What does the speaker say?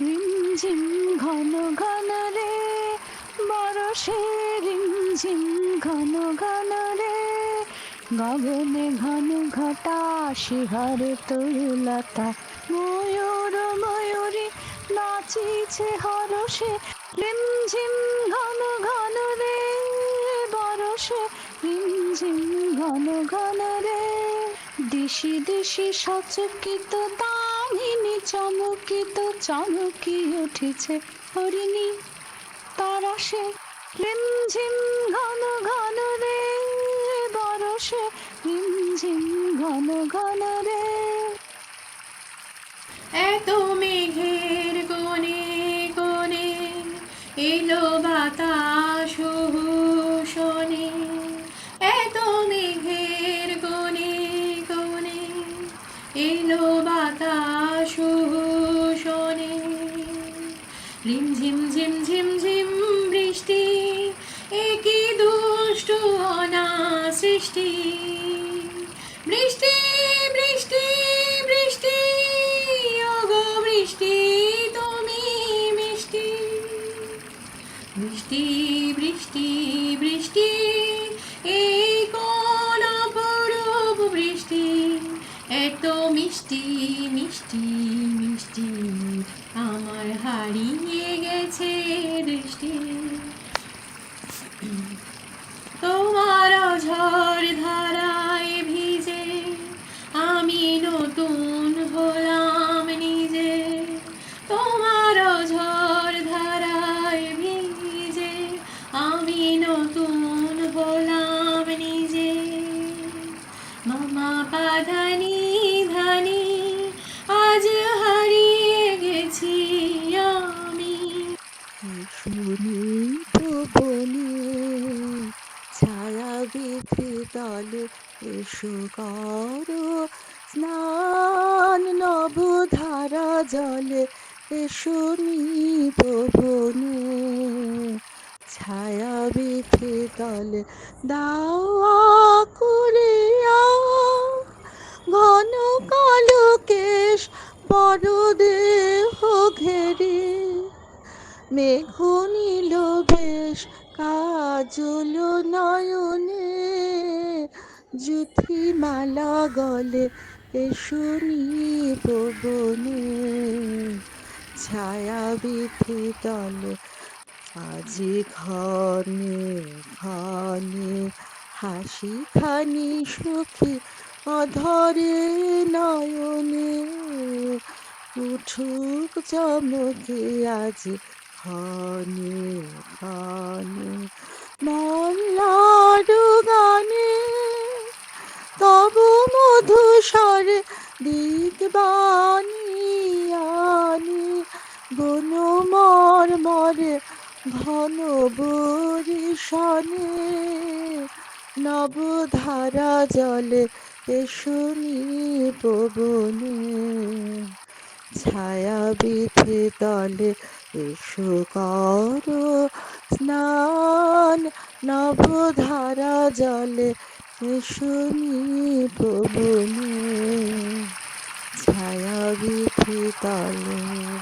রিমঝিম ঘন ঘন রে বরষে রিমঝিম ঘন ঘন রে। গগনে ঘন ঘটা শিহরে তরুলতা, ময়ূর ময়ূরী নাচিছে হরষে। রিমঝিম ঘন ঘন রে বরষে রিমঝিম ঘন ঘন রে। দিশি দিশি সচকিত দামিনী চমকিত, চমকি উঠেছে হরিণী। তারাসে রিমঝিম ঘন ঘন রে বরসে রিমঝিম ঘন ঘন রে। এত মেঘের কোণে কোণে এলো বাতাস শোনে এত মেঘের কোণে কোণে এলো বাতাস রিমঝিম ঝিম ঝিম ঝিম ঝিম বৃষ্টি, একই দুষ্ট না সৃষ্টি। বৃষ্টি বৃষ্টি বৃষ্টি, ওগো বৃষ্টি, তুমি মিষ্টি। বৃষ্টি বৃষ্টি বৃষ্টি, এই কোন বৃষ্টি, এত মিষ্টি মিষ্টি মিষ্টি। হারিয়ে গেছে দৃষ্টি। তলে এসো করো। স্নান নবধারা জলে এসো নিপবনে ছায়া তলে দাওয়া করিয়া ঘন কালো কেশ বড় দেহ ঘেরে। মেঘ নীল বেশ কাজল নয়নে জুথি মালা গলে এসো পবনে ছায়া বিধি তলে আজি ঘনে ঘনে, হাসি খানি সুখী অধরে নয়নে। উঠুক চমকে আজ ঘনে ঘনে মল্লারু গানে। তব মধুসরে দিগবাণী বন মর মরে ঘন বরিশনে। নবধারা জলে এসো পবনে ছায়া বিধি তলে এসো কর। স্নান নবধারা জলে এসো পবনে ছায়া বিধি তলে